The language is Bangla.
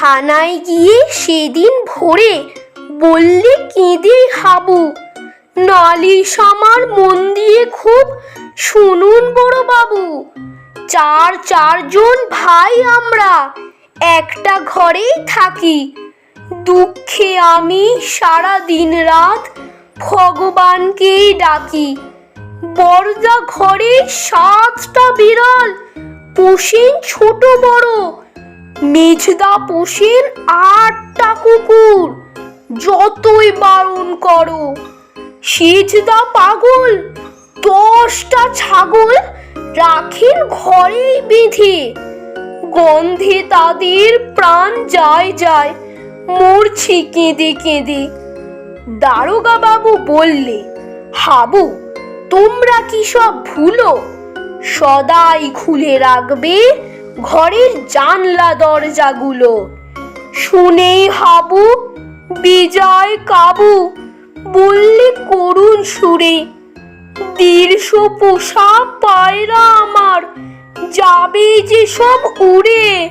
থানায় গিয়ে সেদিন ভোরে বললে কেঁদে হাবু নালিশ আমার মন দিয়ে খুব শুনুন বড় বাবু চার চারজন ভাই আমরা একটা ঘরেই থাকি। দুঃখে আমি সারা দিন রাত ভগবানকেই ডাকি। বড়দা ঘরে সাতটা বিড়াল, পোষেন ছোট বড় মেজদা পোষেন আটটা কুকুর, যতই বারণ করো। সেজদা পাগল, দশটা ছাগল রাখেন ঘরেই বেঁধে। গন্ধে তাদের প্রাণ যায় যায়, মরছি কেঁদে কেঁদে। দারোগা বাবু বললে, হাবু, তোমরা কি সব ভুলো? সদাই খুলে রাখবে ঘরের জানলা দরজাগুলো। শুনেই হাবু, বিজয়, কাবু, বললে, করুণ সুরে, দীর্ঘ পোষা পায়রা আমার, যাবে যে সব উড়ে?